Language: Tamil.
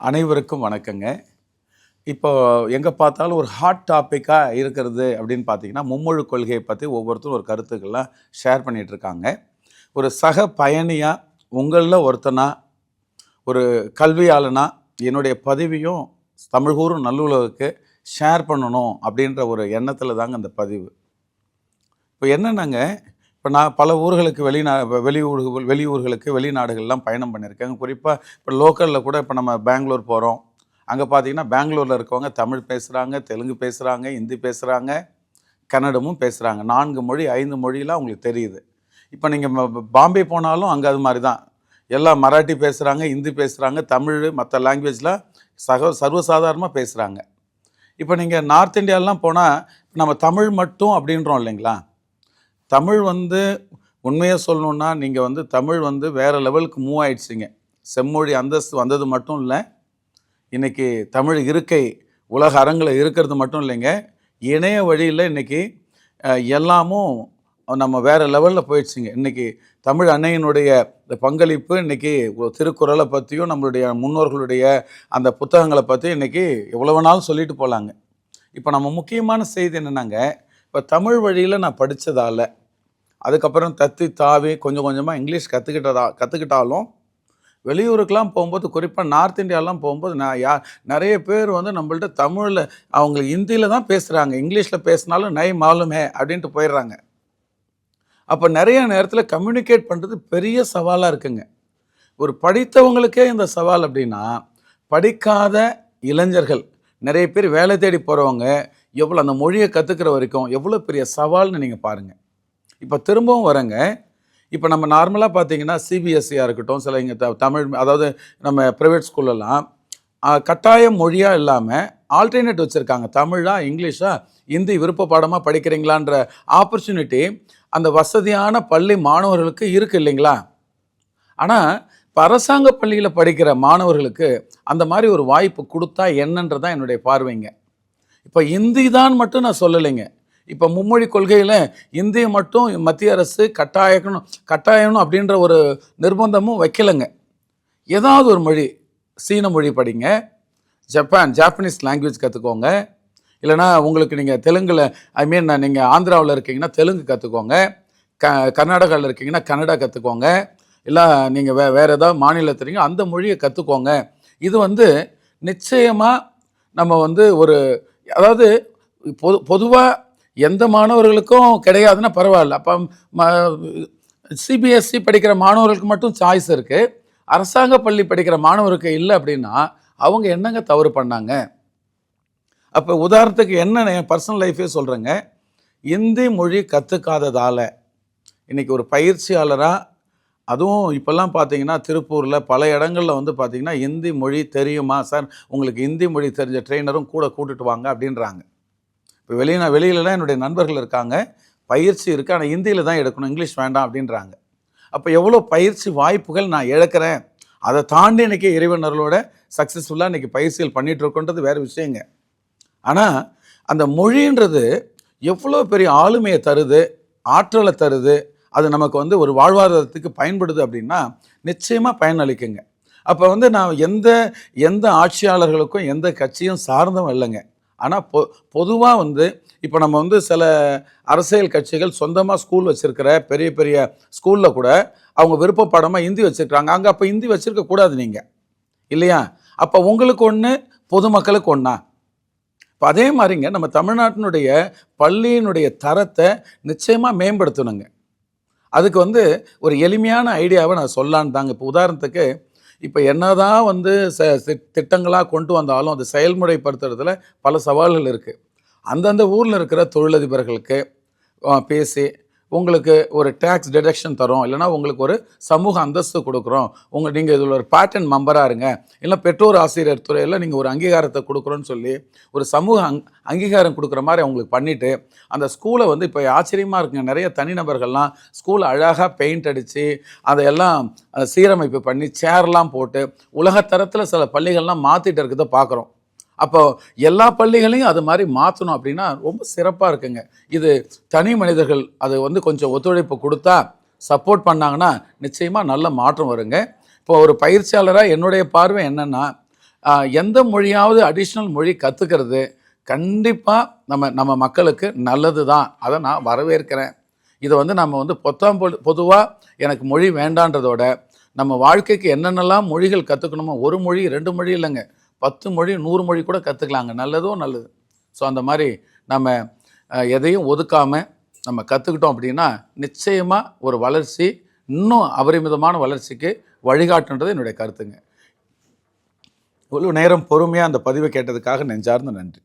அனைவருக்கும் வணக்கங்க. இப்போ எங்கே பார்த்தாலும் ஒரு ஹாட் டாப்பிக்காக இருக்கிறது அப்படின்னு பார்த்தீங்கன்னா மும்மொழி கொள்கையை பற்றி ஒவ்வொருத்தரும் ஒரு கருத்துக்கள்லாம் ஷேர் பண்ணிகிட்ருக்காங்க ஒரு சக பயணியாக உங்களில் ஒருத்தனா ஒரு கல்வியாளனா என்னுடைய பதிவையும் தமிழ்கூறும் நல்லுலகுக்கு ஷேர் பண்ணணும் அப்படின்ற ஒரு எண்ணத்தில் தாங்க அந்த பதிவு. இப்போ என்னென்னாங்க இப்போ நான் பல ஊர்களுக்கு வெளிநா வெளியூர் வெளியூர்களுக்கு வெளிநாடுகள்லாம் பயணம் பண்ணியிருக்கேன். குறிப்பாக இப்போ லோக்கலில் கூட இப்போ நம்ம பெங்களூர் போகிறோம் அங்கே பார்த்தீங்கன்னா பெங்களூரில் இருக்கவங்க தமிழ் பேசுகிறாங்க தெலுங்கு பேசுகிறாங்க ஹிந்தி பேசுகிறாங்க கன்னடமும் பேசுகிறாங்க நான்கு மொழி ஐந்து மொழியெலாம் அவங்களுக்கு தெரியுது. இப்போ நீங்கள் பாம்பே போனாலும் அங்கே அது மாதிரி தான். எல்லாம் மராட்டி பேசுகிறாங்க ஹிந்தி பேசுகிறாங்க தமிழ் மற்ற லாங்குவேஜில் சக சர்வசாதாரணமாக பேசுகிறாங்க இப்போ நீங்கள் நார்த் இந்தியாலாம் போனால் நம்ம தமிழ் மட்டும் அப்படின்றோம் இல்லைங்களா? தமிழ் வந்து உண்மையாக சொல்லணுன்னா நீங்கள் வந்து தமிழ் வந்து வேறு லெவலுக்கு மூவ் ஆயிடுச்சிங்க. செம்மொழி அந்தஸ்து வந்தது மட்டும் இல்லை இன்றைக்கி தமிழ் இருக்கை உலக அரங்கில் இருக்கிறது மட்டும் இல்லைங்க. இணைய வழியில் இன்றைக்கி எல்லாமும் நம்ம வேறு லெவலில் போயிடுச்சுங்க. இன்றைக்கி தமிழ் அன்னையினுடைய இந்த பங்களிப்பு இன்றைக்கி திருக்குறளை பற்றியும் நம்மளுடைய முன்னோர்களுடைய அந்த புத்தகங்களை பற்றி இன்றைக்கி எவ்வளவு நாள் சொல்லிட்டு போகலாங்க இப்போ நம்ம முக்கியமான செய்தி என்னென்னாங்க இப்போ தமிழ் வழியில் நான் படித்ததால் அதுக்கப்புறம் தத்தி தாவி கொஞ்சம் கொஞ்சமாக இங்கிலீஷ் கற்றுக்கிட்டதா கற்றுக்கிட்டாலும் வெளியூருக்கெலாம் போகும்போது குறிப்பாக நார்த் இந்தியாலாம் போகும்போது நான் யா நிறைய பேர் வந்து நம்மள்ட்ட தமிழில் அவங்க ஹிந்தியில் தான் பேசுகிறாங்க இங்கிலீஷில் பேசினாலும் நை மாலுமே அப்படின்ட்டு போயிடுறாங்க. அப்போ நிறைய நேரத்தில் கம்யூனிகேட் பண்ணுறது பெரிய சவாலாக இருக்குங்க. ஒரு படித்தவங்களுக்கே இந்த சவால் அப்படின்னா படிக்காத இளைஞர்கள் நிறைய பேர் வேலை தேடி போகிறவங்க எவ்வளோ அந்த மொழியை கற்றுக்கிற வரைக்கும் எவ்வளோ பெரிய சவால்னு நீங்கள் பாருங்கள் இப்போ திரும்பவும் வரேங்க. இப்போ நம்ம நார்மலாக பார்த்தீங்கன்னா சிபிஎஸ்சியாக இருக்கட்டும் சில இங்கே த தமிழ் அதாவது நம்ம ப்ரைவேட் ஸ்கூல்லலாம் கட்டாய மொழியாக இல்லாமல் ஆல்டர்னேட் வச்சுருக்காங்க. தமிழா இங்கிலீஷா இந்தி விருப்ப பாடமாக படிக்கிறீங்களான்ற ஆப்பர்ச்சுனிட்டி அந்த வசதியான பள்ளி மாணவர்களுக்கு இருக்குது இல்லைங்களா? ஆனால் இப்போ அரசாங்க பள்ளியில் படிக்கிற மாணவர்களுக்கு அந்த மாதிரி ஒரு வாய்ப்பு கொடுத்தா என்னன்றது தான் என்னுடைய பார்வைங்க. இப்போ இந்தி தான் மட்டும் நான் சொல்லலைங்க. இப்போ மும்மொழி கொள்கையில் இந்தியை மட்டும் மத்திய அரசு கட்டாயக்கணும் கட்டாயணும் அப்படின்ற ஒரு நிர்பந்தமும் வைக்கலைங்க. ஏதாவது ஒரு மொழி சீன மொழி படிங்க ஜப்பான் ஜாப்பனீஸ் லாங்குவேஜ் கற்றுக்கோங்க இல்லைனா உங்களுக்கு நீங்கள் தெலுங்கில் ஐ மீன் நீங்கள் ஆந்திராவில் இருக்கீங்கன்னா தெலுங்கு கற்றுக்கோங்க க கர்நாடகாவில் இருக்கீங்கன்னா கன்னடா கற்றுக்கோங்க இல்லை நீங்கள் வே வேறு ஏதாவது மாநிலத்துறீங்க அந்த மொழியை கற்றுக்கோங்க இது வந்து நிச்சயமாக நம்ம வந்து ஒரு அதாவது பொது பொதுவாக எந்த மாணவர்களுக்கும் கிடையாதுன்னா பரவாயில்ல. அப்போ சிபிஎஸ்சி படிக்கிற மாணவர்களுக்கு மட்டும் சாய்ஸ் இருக்குது அரசாங்க பள்ளி படிக்கிற மாணவருக்கு இல்லை அப்படின்னா அவங்க என்னங்க தவறு பண்ணாங்க? அப்போ உதாரணத்துக்கு என்ன என் பர்சனல் லைஃபே சொல்கிறேங்க இந்தி மொழி கற்றுக்காததால் இன்றைக்கி ஒரு பயிற்சியாளராக அதுவும் இப்போல்லாம் பார்த்தீங்கன்னா திருப்பூரில் பல இடங்களில் வந்து பார்த்தீங்கன்னா இந்தி மொழி தெரியுமா? சார் உங்களுக்கு இந்தி மொழி தெரிஞ்ச ட்ரெயினரும் கூட கூட்டுட்டு வாங்க அப்படின்றாங்க. இப்போ வெளியினா வெளியிலலாம் என்னுடைய நண்பர்கள் இருக்காங்க. பயிற்சி இருக்குது ஆனால் ஹிந்தியில் தான் எடுக்கணும். இங்கிலீஷ் வேண்டாம் அப்படின்றாங்க. அப்போ எவ்வளோ பயிற்சி வாய்ப்புகள் நான் இழக்கிறேன் அதை தாண்டி இன்றைக்கி இறைவனர்களோட சக்ஸஸ்ஃபுல்லாக இன்றைக்கி பயிற்சிகள் பண்ணிகிட்ருக்கோன்றது வேறு விஷயங்க. ஆனால் அந்த மொழின்றது எவ்வளோ பெரிய ஆளுமையை தருது ஆற்றலை தருது அது நமக்கு வந்து ஒரு வாழ்வாதாரத்துக்கு பயன்படுது அப்படின்னா நிச்சயமாக பயனளிக்குங்க. அப்போ வந்து நான் எந்த எந்த ஆட்சியாளர்களுக்கும் எந்த கட்சியும் சார்ந்தும் இல்லைங்க. ஆனால் பொ பொதுவாக வந்து இப்போ நம்ம வந்து சில அரசியல் கட்சிகள் சொந்தமாக ஸ்கூல் வச்சுருக்கிற பெரிய பெரிய ஸ்கூலில் கூட அவங்க விருப்பப்படமாக இந்தி வச்சுருக்காங்க அங்கே அப்போ இந்தி வச்சுருக்கக்கூடாது நீங்கள் இல்லையா? அப்போ உங்களுக்கு ஒன்று பொதுமக்களுக்கு ஒன்றா இப்போ அதே மாதிரிங்க நம்ம தமிழ்நாட்டினுடைய பள்ளியினுடைய தரத்தை நிச்சயமாக மேம்படுத்தணுங்க. அதுக்கு வந்து ஒரு எளிமையான ஐடியாவை நான் சொல்லான்னு தாங்க. இப்போ உதாரணத்துக்கு இப்போ என்னதான் வந்து ச திட்டங்களாக கொண்டு வந்தாலும் அது செயல்முறைப்படுத்துறதுல பல சவால்கள் இருக்குது அந்தந்த ஊரில் இருக்கிற தொழிலதிபர்களுக்கு பேசி உங்களுக்கு ஒரு டேக்ஸ் டிடக்ஷன் தரோம் இல்லைனா உங்களுக்கு ஒரு சமூக அந்தஸ்து கொடுக்குறோம். உங்கள் நீங்கள் இதில் ஒரு பேட்டன் மெம்பராக இருங்க. இல்லை பெற்றோர் ஆசிரியர் துறையில் நீங்கள் ஒரு அங்கீகாரத்தை கொடுக்குறோன்னு சொல்லி ஒரு சமூக அங் அங்கீகாரம் கொடுக்குற மாதிரி அவங்களுக்கு பண்ணிவிட்டு அந்த ஸ்கூலை வந்து இப்போ ஆச்சரியமாக இருக்குங்க. நிறைய தனிநபர்கள்லாம் ஸ்கூல் அழகாக பெயிண்ட் அடித்து அதையெல்லாம் சீரமைப்பு பண்ணி சேர்லாம் போட்டு உலகத்தரத்தில் சில பள்ளிகள்லாம் மாற்றிட்டு இருக்கிறத பார்க்குறோம் அப்போ எல்லா பள்ளிகளையும் அது மாதிரி மாற்றணும் அப்படின்னா ரொம்ப சிறப்பாக இருக்குங்க. இது தனி மனிதர்கள் அது வந்து கொஞ்சம் ஒத்துழைப்பு கொடுத்தா சப்போர்ட் பண்ணாங்கன்னா நிச்சயமாக நல்ல மாற்றம் வருங்க. இப்போ ஒரு பயிற்சியாளராக என்னுடைய பார்வை என்னென்னா எந்த மொழியாவது அடிஷ்னல் மொழி கற்றுக்கிறது கண்டிப்பாக நம்ம நம்ம மக்களுக்கு நல்லது தான் அதை நான் வரவேற்கிறேன். இதை வந்து நம்ம வந்து பொத்தாம் பொதுவாக எனக்கு மொழி வேண்டான்றதோட நம்ம வாழ்க்கைக்கு என்னென்னலாம் மொழிகள் கற்றுக்கணுமோ ஒரு மொழி ரெண்டு மொழி இல்லைங்க. பத்து மொழி நூறு மொழி கூட கற்றுக்கலாங்க நல்லதோ நல்லது. ஸோ அந்த மாதிரி நம்ம எதையும் ஒதுக்காமல் நம்ம கற்றுக்கிட்டோம் அப்படின்னா நிச்சயமாக ஒரு வளர்ச்சி இன்னும் அபரிமிதமான வளர்ச்சிக்கு வழிகாட்டுன்றது என்னுடைய கருத்துங்க. இவ்வளோ நேரம் பொறுமையாக அந்த பதிவை கேட்டதுக்காக நெஞ்சார்ந்த நன்றி.